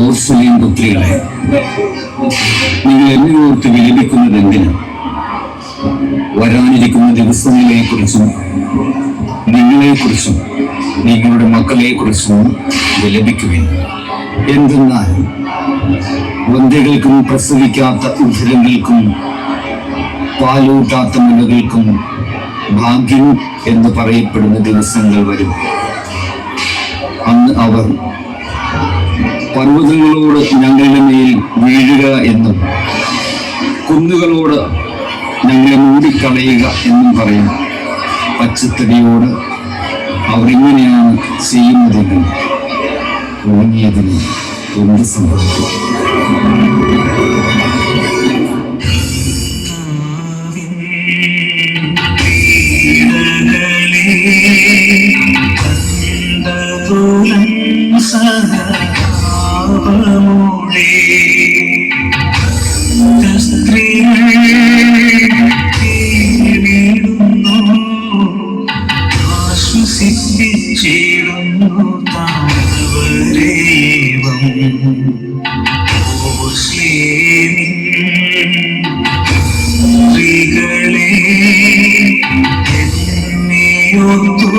ഓർസലേം പുത്രികളെ നിങ്ങൾ എന്നെ ഓർത്ത് വിലപിക്കുന്നത് എന്തിനാ വരാനിരിക്കുന്ന ദിവസങ്ങളെ കുറിച്ചും നിങ്ങളെ കുറിച്ചും നിങ്ങളുടെ മക്കളെ കുറിച്ചും വിലപിക്കുവിൻ. എന്തെന്നാൽ വന്ധ്യകൾക്കും പ്രസവിക്കാത്ത ഉദരങ്ങൾക്കും പാലൂട്ടാത്ത മുലകൾക്കും ഭാഗ്യം എന്ന് പറയപ്പെടുന്ന ദിവസങ്ങൾ വരും. അന്ന് അവർ പർവതങ്ങളോട് ഞങ്ങളുടെ മേൽ വീഴുക എന്നും കുന്നുകളോട് ഞങ്ങളെ മൂടിക്കളയുക എന്നും പറയും. പച്ചത്തടിയോട് അവർ ഇങ്ങനെയാണ് ഉണങ്ങിയതിന് എന്ത് സംഭവിക്കും? വികസിപ്പിച്ചിടുന്നു താവരേവം മുസ്ലിമിൻ സ്ത്രീകളെ എന്നെയൊത്തു